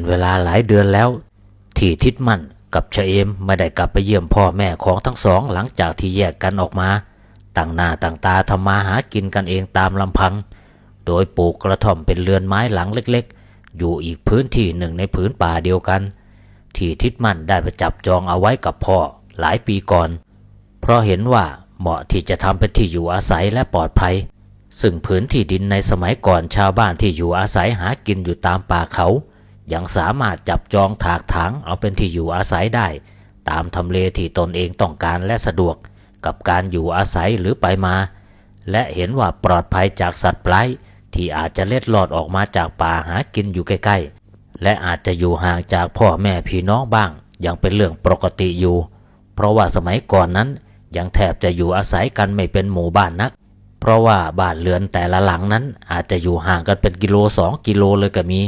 เป็นเวลาหลายเดือนแล้ว ที่ทิดมั่นกับชเอมไม่ได้กลับไปเยี่ยมพ่อแม่ของทั้งสองหลังจากที่แยกกันออกมา ต่างหน้าต่างตาทำมาหากินกันเองตามลำพัง โดยปลูกกระท่อมเป็นเรือนไม้หลังเล็กๆ อยู่อีกพื้นที่หนึ่งในผืนป่าเดียวกัน ที่ทิดมั่นได้ไปจับจองเอาไว้กับพ่อหลายปีก่อน เพราะเห็นว่าเหมาะที่จะทำเป็นที่อยู่อาศัยและปลอดภัย ซึ่งผืนที่ดินในสมัยก่อนชาวบ้านที่อยู่อาศัยหากินอยู่ตามป่าเขา ยังสามารถจับจองถากถางเอาเป็นที่อยู่อาศัยได้ ตามทำเลที่ตนเองต้องการและสะดวกกับการอยู่อาศัยหรือไปมา และเห็นว่าปลอดภัยจากสัตว์ปลายที่อาจจะเล็ดลอดออกมาจากป่าหากินอยู่ใกล้ๆ และอาจจะอยู่ห่างจากพ่อแม่พี่น้องบ้าง ยังเป็นเรื่องปกติอยู่ เพราะว่าสมัยก่อนนั้นยังแทบจะอยู่อาศัยกันไม่เป็นหมู่บ้านนัก เพราะว่าบ้านเรือนแต่ละหลังนั้นอาจจะอยู่ห่างกันเป็นกิโลสองกิโลเลยก็มี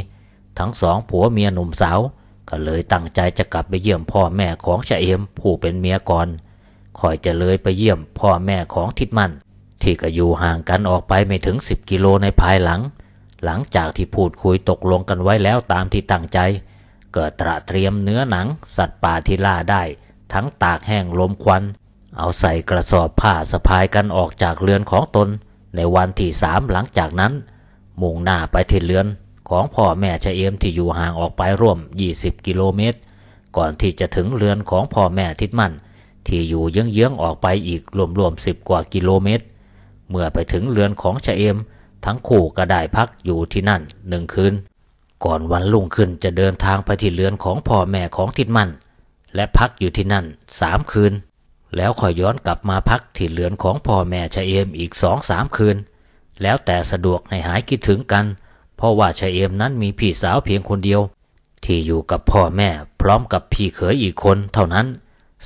ทั้งสองผัวเมียหนุ่มสาวก็เลยตั้งใจจะกลับไปเยี่ยมพ่อแม่ของชะเอมผู้เป็นเมียก่อนคอยจะเลยไปเยี่ยมพ่อแม่ของทิดมันที่ก็อยู่ห่างกันออกไปไม่ถึง 10 กิโลในภายหลัง หลังจากที่พูดคุยตกลงกันไว้แล้วตามที่ตั้งใจ เกิดตระเตรียมเนื้อหนัง สัตว์ป่าที่ล่าได้ ทั้งตากแห้งลมควัน เอาใส่กระสอบผ้าสะพายกันออกจากเรือนของตน ในวันที่สามหลังจากนั้น มุ่งหน้าไปที่เรือน ของพ่อแม่ชะเอมที่อยู่ห่างออกไปร่วม 20 กิโลเมตร ก่อนที่จะถึงเรือนของพ่อแม่ทิดมั่น ที่อยู่เยื้องๆออกไปอีกรวมๆสิบกว่ากิโลเมตร เมื่อไปถึงเรือนของชะเอม ทั้งคู่ก็ได้พักอยู่ที่นั่นหนึ่งคืน ก่อนวันรุ่งขึ้นจะเดินทางไปที่เรือนของพ่อแม่ของทิดมั่น และพักอยู่ที่นั่นสามคืน แล้วค่อยย้อนกลับมาพักที่เรือนของพ่อแม่ชะเอมอีกสองสามคืน แล้วแต่สะดวกให้หายคิดถึงกัน เพราะว่าชะเอมนั้นมีพี่สาวเพียงคนเดียว ที่อยู่กับพ่อแม่พร้อมกับพี่เขยอีกคนเท่านั้น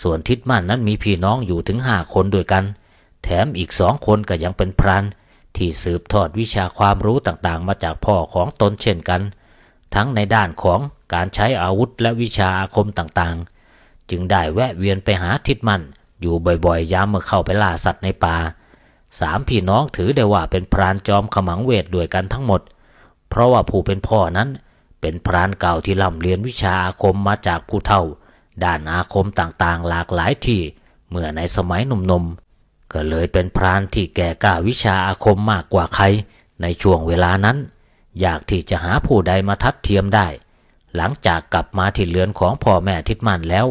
ส่วนทิดมั่นนั้นมีพี่น้องอยู่ถึงห้าคนด้วยกัน แถมอีกสองคนก็ยังเป็นพรานที่สืบทอดวิชาความรู้ต่างๆ มาจากพ่อของตนเช่นกัน ทั้งในด้านของการใช้อาวุธและวิชาอาคมต่างๆ จึงได้แวะเวียนไปหาทิดมั่นอยู่บ่อยๆ ยามเมื่อเข้าไปล่าสัตว์ในป่าสามพี่น้องถือได้ว่าเป็นพรานจอมขมังเวทด้วยกันทั้งหมด ราะว่าผู้เป็นพ่อนั้น เป็นพรานเก่าที่ร่ำเรียนวิชาอาคมมาจากผู้เฒ่า ด้านอาคมต่างๆ หลากหลายที่ เมื่อในสมัยหนุ่มๆ ก็เลยเป็นพรานที่แก่กล้าวิชาอาคมมากกว่าใคร ในช่วงเวลานั้น อยากที่จะหาผู้ใดมาทัดเทียมได้ หลังจากกลับมาที่เรือนของพ่อแม่ทิดมันแล้ว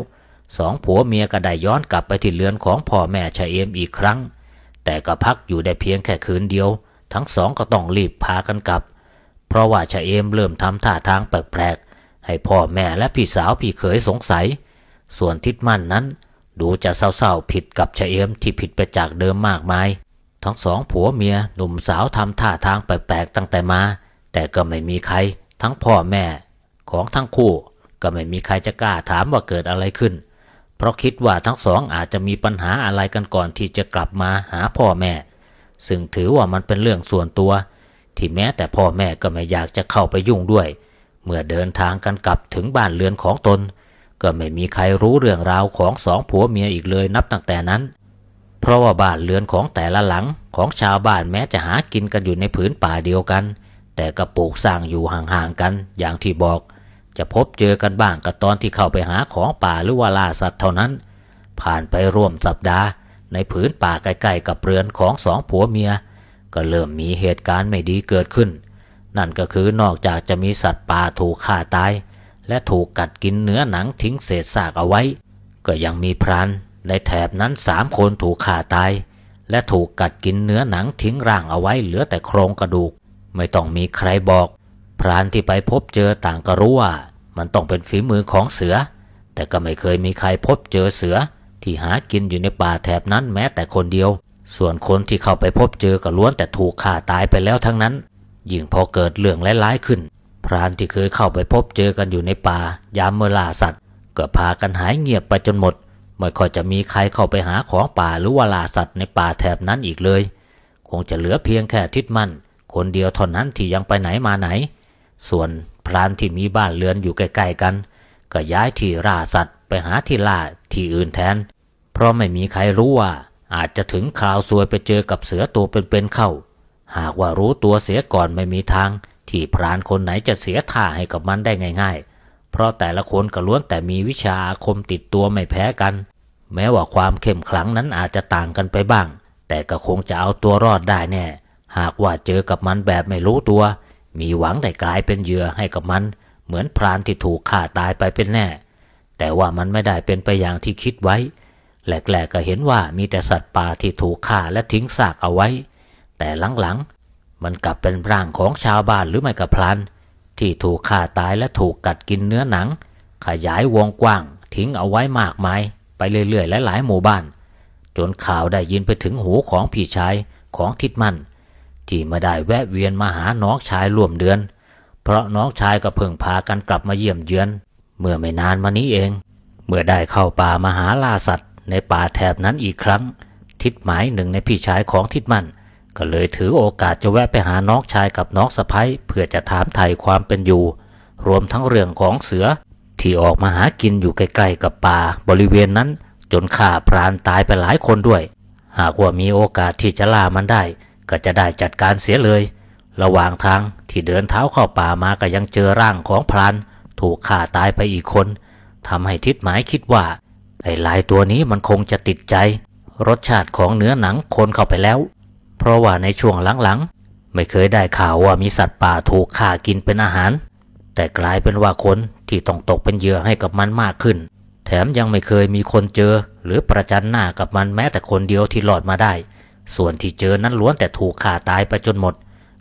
สองผัวเมียก็ได้ย้อนกลับไปที่เรือนของพ่อแม่ชายเอมอีกครั้ง แต่ก็พักอยู่ได้เพียงแค่คืนเดียว ทั้งสองก็ต้องรีบพากันกลับ เพราะว่าชายเอมเริ่มทำท่าทางแปลกๆ ให้พ่อแม่และพี่สาวพี่เขยสงสัย ส่วนทิดมั่นนั้น ดูจะเศร้าๆผิดกับชายเอมที่ผิดไปจากเดิมมากมาย ทั้งสองผัวเมียหนุ่มสาวทำท่าทางแปลกๆตั้งแต่มา แต่ก็ไม่มีใคร ทั้งพ่อแม่ ของทั้งคู่ ก็ไม่มีใครจะกล้าถามว่าเกิดอะไรขึ้น เพราะคิดว่าทั้งสองอาจจะมีปัญหาอะไรกันก่อนที่จะกลับมาหาพ่อแม่ ซึ่งถือว่ามันเป็นเรื่องส่วนตัว ที่แม้แต่พ่อแม่ก็ไม่อยากจะเข้าไปยุ่งด้วย เมื่อเดินทางกันกลับถึงบ้านเรือนของตน ก็ไม่มีใครรู้เรื่องราวของสองผัวเมียอีกเลยนับตั้งแต่นั้น เพราะว่าบ้านเรือนของแต่ละหลังของชาวบ้านแม้จะหากินกันอยู่ในผืนป่าเดียวกัน แต่ก็ปลูกสร้างอยู่ห่างๆกันอย่างที่บอก จะพบเจอกันบ้างก็ตอนที่เข้าไปหาของป่าหรือว่าล่าสัตว์เท่านั้น ผ่านไปร่วมสัปดาห์ ในผืนป่าใกล้ๆกับเรือนของสองผัวเมีย ก็เริ่มมีเหตุการณ์ไม่ดีเกิดขึ้น นั่นก็คือนอกจากจะมีสัตว์ป่าถูกฆ่าตาย และถูกกัดกินเนื้อหนังทิ้งเศษซากเอาไว้ ก็ยังมีพรานในแถบนั้นสามคนถูกฆ่าตาย และถูกกัดกินเนื้อหนังทิ้งร่างเอาไว้เหลือแต่โครงกระดูก ไม่ต้องมีใครบอก พรานที่ไปพบเจอต่างก็รู้ว่า มันต้องเป็นฝีมือของเสือ แต่ก็ไม่เคยมีใครพบเจอเสือที่หากินอยู่ในป่าแถบนั้นแม้แต่คนเดียว ส่วนคนที่เข้าไปพบเจอก็ล้วนแต่ถูกฆ่าตายไปแล้วทั้งนั้น ยิ่งพอเกิดเรื่องร้ายๆขึ้น พรานที่เคยเข้าไปพบเจอกันอยู่ในป่ายามเมื่อล่าสัตว์ ก็พากันหายเงียบไปจนหมด ไม่ค่อยจะมีใครเข้าไปหาของป่าหรือว่าล่าสัตว์ในป่าแถบนั้นอีกเลย คงจะเหลือเพียงแค่ทิดมั่น คนเดียวเท่านั้นที่ยังไปไหนมาไหน ส่วนพรานที่มีบ้านเรือนอยู่ใกล้ๆกัน ก็ย้ายที่ล่าสัตว์ไปหาที่ล่าที่อื่นแทน เพราะไม่มีใครรู้ว่า อาจจะถึงคราวซวยไปเจอกับเสือตัวเป็นๆเข้า หากว่ารู้ตัวเสียก่อนไม่มีทาง ที่พรานคนไหนจะเสียท่าให้กับมันได้ง่ายเพราะแต่ละคนก็ล้วนแต่มีวิชาอาคมติดตัวไม่แพ้กัน แม้ว่าความเข้มขลังนั้นอาจจะต่างกันไปบ้าง แต่ก็คงจะเอาตัวรอดได้แน่ หากว่าเจอกับมันแบบไม่รู้ตัว มีหวังได้กลายเป็นเหยื่อให้กับมัน เหมือนพรานที่ถูกฆ่าตายไปเป็นแน่ แต่ว่ามันไม่ได้เป็นไปอย่างที่คิดไว้ แรกๆก็เห็นว่ามีแต่สัตว์ป่าที่ถูกฆ่าและทิ้งซากเอาไว้ แต่หลังๆ มันกลับเป็นร่างของชาวบ้านหรือไม่กับพลัน ที่ถูกฆ่าตายและถูกกัดกินเนื้อหนัง ขยายวงกว้าง ทิ้งเอาไว้มากมาย ไปเรื่อยๆหลายๆหมู่บ้าน จนข่าวได้ยินไปถึงหูของพี่ชายของทิดมันที่มาได้แวะเวียนมาหาน้องชายร่วมเดือน เพราะน้องชายก็เพิ่งพากันกลับมาเยี่ยมเยือน เมื่อไม่นานมานี้เอง เมื่อได้เข้าป่ามาหาล่าสัตว์ ในป่าแถบนั้นอีกครั้ง ทิดหมายหนึ่งในพี่ชายของทิดมันก็เลยถือโอกาสจะแวะไปหาน้องชายกับน้องสะพ้ยเพื่อจะถามไถ่ความเป็นอยู่ รวมทั้งเรื่องของเสือ ที่ออกมาหากินอยู่ใกล้ๆกับป่าบริเวณนั้น จนฆ่าพรานตายไปหลายคนด้วย หากว่ามีโอกาสที่จะล่ามันได้ ก็จะได้จัดการเสียเลย ระหว่างทางที่เดินเท้าเข้าป่ามาก็ยังเจอร่างของพราน ถูกฆ่าตายไปอีกคนทำให้ทิดหมายคิดว่า ไอ้ลายตัวนี้มันคงจะติดใจ รสชาติของเนื้อหนังคนเข้าไปแล้ว เพราะว่าในช่วงหลังๆ ไม่เคยได้ข่าวว่ามีสัตว์ป่าถูกฆ่ากินเป็นอาหาร แต่กลายเป็นว่าคนที่ต้องตกเป็นเหยื่อให้กับมันมากขึ้น แถมยังไม่เคยมีคนเจอ หรือประจันหน้ากับมันแม้แต่คนเดียวที่รอดมาได้ ส่วนที่เจอนั้นล้วนแต่ถูกฆ่าตายไปจนหมด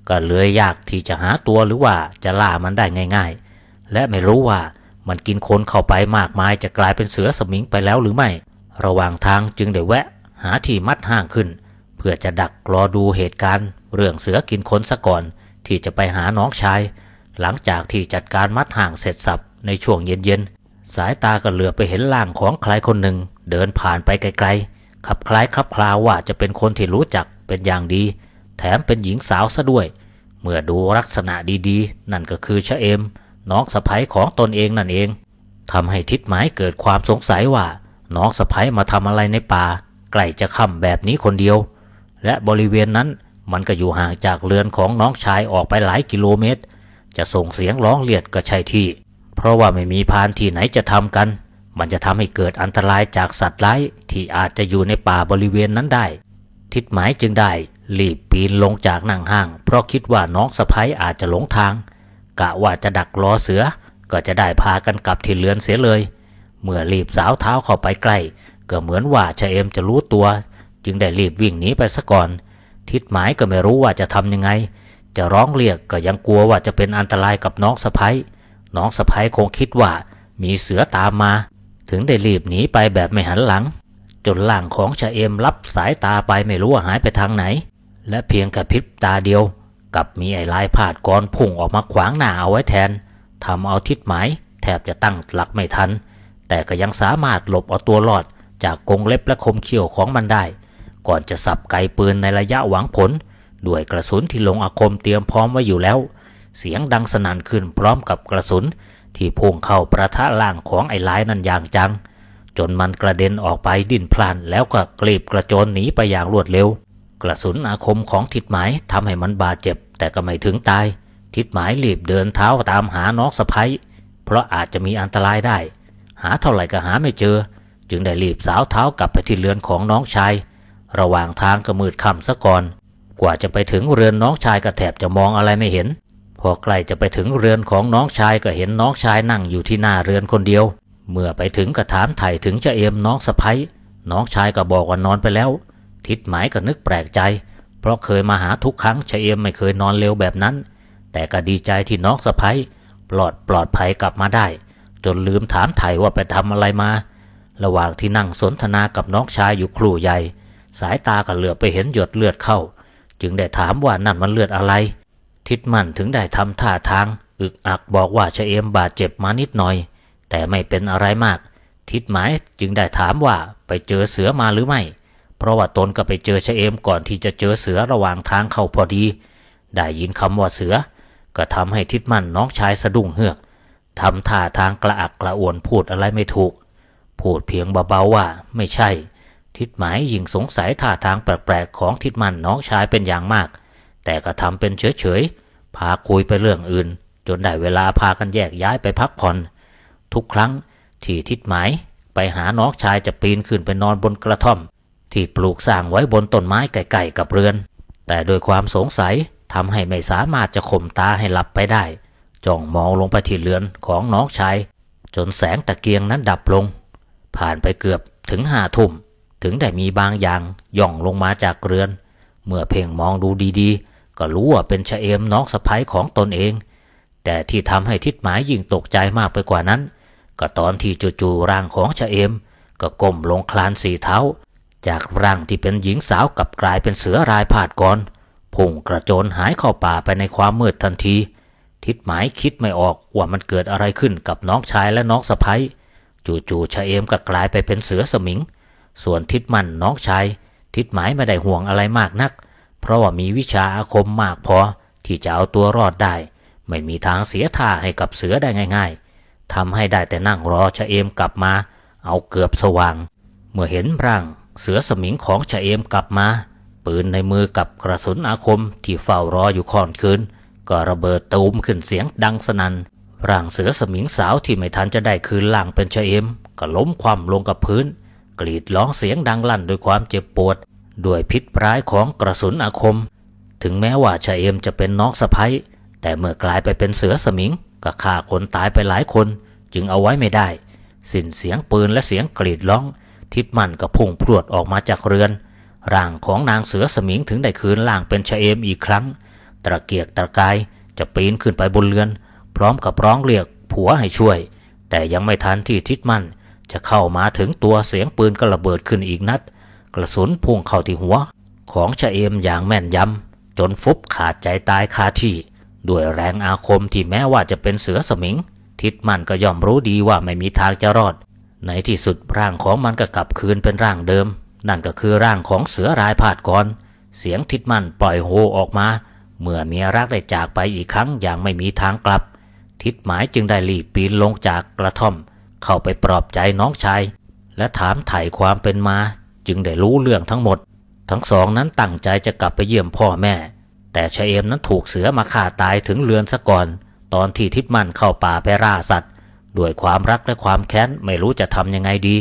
ก็เลยยากที่จะหาตัวหรือว่าจะล่ามันได้ง่าย ๆ และไม่รู้ว่า มันกินคนเข้าไปมากมายจะกลายเป็นเสือสมิงไปแล้วหรือไม่ ระหว่างทางจึงได้แวะ หาที่มัดห่างขึ้น เพื่อจะดักรอดูเหตุการณ์ เรื่องเสือกินคนซะก่อน ที่จะไปหาน้องชาย หลังจากที่จัดการมัดห่างเสร็จสับในช่วงเย็นๆ สายตาก็เหลือไปเห็นร่างของใครคนหนึ่ง เดินผ่านไปไกลๆขับคล้ายคลับคลาวว่าจะเป็นคนที่รู้จักเป็นอย่างดี แถมเป็นหญิงสาวซะด้วย เมื่อดูลักษณะดีๆ นั่นก็คือชะเอม น้องสะใภ้ของตนเองนั่นเองทำให้ทิดหมายเกิดความสงสัยว่า น้องสะใภ้มาทำอะไรในป่าใกล้จะค่ำแบบนี้คนเดียว และบริเวณนั้นมันก็อยู่ห่างจากเรือนของน้องชายออกไปหลายกิโลเมตร จะส่งเสียงร้องเรียดก็ใช่ที่ เพราะว่าไม่มีพานที่ไหนจะทำกัน มันจะทำให้เกิดอันตรายจากสัตว์ร้ายที่อาจจะอยู่ในป่าบริเวณนั้นได้ ทิดหมายจึงได้รีบปีนลงจากนั่งห้าง เพราะคิดว่าน้องสะพ้ยอาจจะหลงทาง กะว่าจะดักรอเสือ ก็จะได้พากันกลับที่เรือนเสียเลย เมื่อรีบสาวเท้าเข้าไปใกล้ก็เหมือนว่าชะเอมจะรู้ตัว จึงได้รีบวิ่งหนีไปซะก่อน ทิดหมายก็ไม่รู้ว่าจะทำยังไง จะร้องเรียกก็ยังกลัวว่าจะเป็นอันตรายกับน้องสะพ้ยน้องสะพ้ยคงคิดว่ามีเสือตามมา ถึงได้รีบหนีไปแบบไม่หันหลัง จนล่างของชะเอมรับสายตาไปไม่รู้ว่าหายไปทางไหน และเพียงกระพริบตาเดียว กับมีไอ้ลายผาดกรพุ่งออกมาขวางหน้าเอาไว้แทนทำเอาทิดหมายแทบจะตั้งหลักไม่ทัน แต่ก็ยังสามารถหลบเอาตัวรอดจากกงเล็บและคมเขี้ยวของมันได้ ก่อนจะสับไกปืนในระยะหวังผล ด้วยกระสุนที่ลงอาคมเตรียมพร้อมไว้อยู่แล้ว เสียงดังสนั่นขึ้นพร้อมกับกระสุน ที่พุ่งเข้าประทะล่างของไอ้ลายนั่นอย่างจัง จนมันกระเด็นออกไปดิ้นพลันแล้วก็กรีบกระโจนหนีไปอย่างรวดเร็ว กระสุนอาคมของทิดหมายทำให้มันบาดเจ็บ แต่ก็ไม่ถึงตาย ทิดหมายรีบเดินเท้าตามหาน้องสะพ้ยเพราะอาจจะมีอันตรายได้ หาเท่าไหร่ก็หาไม่เจอ จึงได้รีบสาวเท้ากลับไปที่เรือนของน้องชาย ระหว่างทางก็มืดค่ำซะก่อน กว่าจะไปถึงเรือนน้องชายก็แทบจะมองอะไรไม่เห็น พอใกล้จะไปถึงเรือนของน้องชายก็เห็นน้องชายนั่งอยู่ที่หน้าเรือนคนเดียว เมื่อไปถึงก็ถามไถ่ถึงจะเอมน้องสะพ้ยน้องชายก็บอกว่านอนไปแล้ว ทิดหมายก็นึกแปลกใจ เพราะเคยมาหาทุกครั้งชะเอมไม่เคยนอนเร็วแบบนั้น แต่ก็ดีใจที่น้องสะพ้ยปลอดปลอดภัยกลับมาได้ จนลืมถามไถ่ว่าไปทำอะไรมา ระหว่างที่นั่งสนทนากับน้องชายอยู่ครู่ใหญ่ สายตาก็เหลือไปเห็นหยดเลือดเข้า จึงได้ถามว่านั่นมันเลือดอะไร ทิดมันถึงได้ทำท่าทาง อึกอักบอกว่าชะเอมบาดเจ็บมานิดหน่อย แต่ไม่เป็นอะไรมาก ทิดหมายจึงได้ถามว่าไปเจอเสือมาหรือไม่ ราะว่าตนก็ไปเจอชะเอมก่อนที่จะเจอเสือระหว่างทางเข้าพอดี ได้ยินคำว่าเสือ ก็ทำให้ทิดมันน้องชายสะดุ้งเฮือกทำท่าทางกระอักกระอ่วนพูดอะไรไม่ถูก พูดเพียงเบาๆว่าไม่ใช่ ทิดหมายยิ่งสงสัยท่าทางแปลกๆของทิดมันน้องชายเป็นอย่างมาก แต่ก็ทำเป็นเฉยๆ พาคุยไปเรื่องอื่น จนได้เวลาพากันแยกย้ายไปพักผ่อน ทุกครั้งที่ทิดหมายไปหาน้องชายจะปีนขึ้นไปนอนบนกระท่อม ที่ปลูกสร้างไว้บนต้นไม้ใกล้ๆกับเรือน แต่โดยความสงสัยทำให้ไม่สามารถจะข่มตาให้หลับไปได้จ้องมองลงไปที่เรือนของน้องชายจนแสงตะเกียงนั้นดับลง ผ่านไปเกือบถึงห้าทุ่ม ถึงได้มีบางอย่างย่องลงมาจากเรือน เมื่อเพ่งมองดูดีๆ ก็รู้ว่าเป็นชะเอมน้องสะพ้ยของตนเอง แต่ที่ทำให้ทิดหมายยิ่งตกใจมากไปกว่านั้น ก็ตอนที่จู่ๆร่างของชะเอม ก็ก้มลงคลานสี่เท้า จากร่างที่เป็นหญิงสาวกลับกลายเป็นเสือรายผาดกรพุ่งกระโจนหายเข้าป่าไปในความมืดทันที ทิดหมายคิดไม่ออกว่ามันเกิดอะไรขึ้นกับน้องชายและน้องสะพ้ยจู่ๆชะเอมก็กลายไปเป็นเสือสมิง ส่วนทิดมันน้องชายทิดหมายไม่ได้ห่วงอะไรมากนัก เพราะว่ามีวิชาอาคมมากพอที่จะเอาตัวรอดได้ ไม่มีทางเสียท่าให้กับเสือได้ง่าย ๆทำให้ได้แต่นั่งรอชะเอมกลับมา เอาเกือบสว่าง เมื่อเห็นร่าง เสือสมิงของชะเอมกลับมา ปืนในมือกับกระสุนอาคมที่เฝ้ารออยู่ค่อนคืนก็ระเบิดตูมขึ้นเสียงดังสนัน่นร่างเสือสมิงสาวที่ไม่ทันจะได้คืนร่างเป็นชะเอม ก็ล้มคว่ำลงกับพื้น กรีดร้องเสียงดังลั่นด้วยความเจ็บปวด ด้วยพิษร้ายของกระสุนอาคม ถึงแม้ว่าชะเอมจะเป็นน้องสะพ้ยแต่เมื่อกลายไปเป็นเสือสมิงก็ฆ่าคนตายไปหลายคน จึงเอาไว้ไม่ได้ สิ้นเสียงปืนและเสียงกรีดร้อง ทิดมันก็พุ่งพรวดออกมาจากเรือน ร่างของนางเสือสมิงถึงได้คืนร่างเป็นชะเอมอีกครั้ง ตะเกียกตะกายจะปีนขึ้นไปบนเรือน พร้อมกับร้องเรียกผัวให้ช่วย แต่ยังไม่ทันที่ทิดมันจะเข้ามาถึงตัวเสียงปืนก็ระเบิดขึ้นอีกนัด กระสุนพุ่งเข้าที่หัว ของชะเอมอย่างแม่นยำจนฟุบขาดใจตายคาที่ด้วยแรงอาคมที่แม้ว่าจะเป็นเสือสมิง ทิดมันก็ย่อมรู้ดีว่าไม่มีทางจะรอด ในที่สุดร่างของมันก็กลับคืนเป็นร่างเดิม นั่นก็คือร่างของเสือรายพาดกรเสียงทิดมันปล่อยโฮออกมา เมื่อเมียรักได้จากไปอีกครั้งอย่างไม่มีทางกลับ ทิดหมายจึงได้รีบปีนลงจากกระท่อม เข้าไปปลอบใจน้องชาย และถามไถ่ความเป็นมา จึงได้รู้เรื่องทั้งหมด ทั้งสองนั้นตั้งใจจะกลับไปเยี่ยมพ่อแม่ แต่ชเอมนั้นถูกเสือมาฆ่าตายถึงเรือนซะก่อน ตอนที่ทิดมันเข้าป่าไปล่าสัตว์ ด้วยความรักและความแค้นไม่รู้จะทำยังไงดี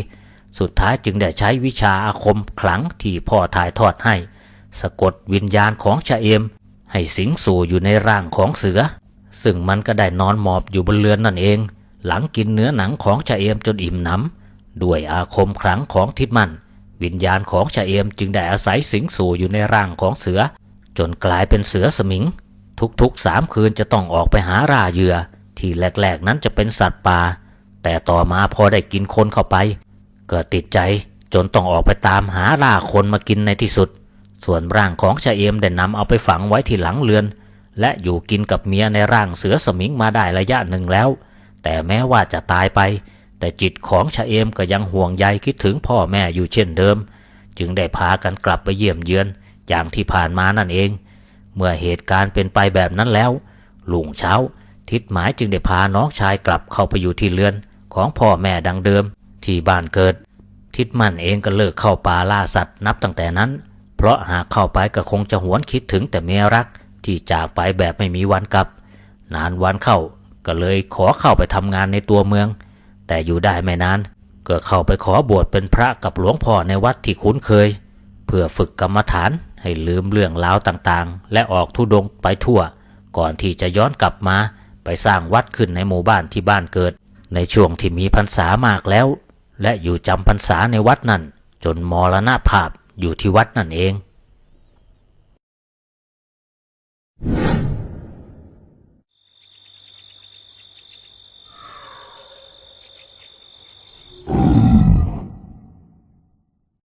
สุดท้ายจึงได้ใช้วิชาอาคมขลังที่พ่อถ่ายทอดให้ สะกดวิญญาณของชะเอม ให้สิงสู่อยู่ในร่างของเสือ ซึ่งมันก็ได้นอนหมอบอยู่บนเรือนนั่นเอง หลังกินเนื้อหนังของชะเอมจนอิ่มหนำด้วยอาคมขลังของทิดมันวิญญาณของชะเอมจึงได้อาศัยสิงสู่อยู่ในร่างของเสือ จนกลายเป็นเสือสมิง ทุกๆสามคืนจะต้องออกไปหาราเหยื่อ ที่แรกๆนั้นจะเป็นสัตว์ป่า แต่ต่อมาพอได้กินคนเข้าไปก็ติดใจจนต้องออกไปตามหาล่าคนมากินในที่สุด ส่วนร่างของชาเอมได้นำเอาไปฝังไว้ที่หลังเรือน และอยู่กินกับเมียในร่างเสือสมิงมาได้ระยะหนึ่งแล้ว แต่แม้ว่าจะตายไป แต่จิตของชาเอมก็ยังห่วงใยคิดถึงพ่อแม่อยู่เช่นเดิม จึงได้พากันกลับไปเยี่ยมเยือน อย่างที่ผ่านมานั่นเอง เมื่อเหตุการณ์เป็นไปแบบนั้นแล้วลุงเช้า ทิดหมายจึงได้พาน้องชายกลับเข้าไปอยู่ที่เรือน ของพ่อแม่ดังเดิม ที่บ้านเกิด ทิดมันเองก็เลิกเข้าป่าล่าสัตว์นับตั้งแต่นั้น เพราะหากเข้าไปก็คงจะหวนคิดถึงแต่เมียรัก ที่จากไปแบบไม่มีวันกลับ นานวันเข้าก็เลยขอเข้าไปทำงานในตัวเมือง แต่อยู่ได้ไม่นานก็เข้าไปขอบวชเป็นพระกับหลวงพ่อในวัดที่คุ้นเคย เพื่อฝึกกรรมฐานให้ลืมเรื่องราวต่างๆ และออกทุดงไปทั่ว ก่อนที่จะย้อนกลับมา ไปสร้างวัดขึ้นในหมู่บ้านที่บ้านเกิด ในช่วงที่มีพรรษามากแล้ว และอยู่จำพรรษาในวัดนั่นจนมรณภาพอยู่ที่วัดนั่นเอง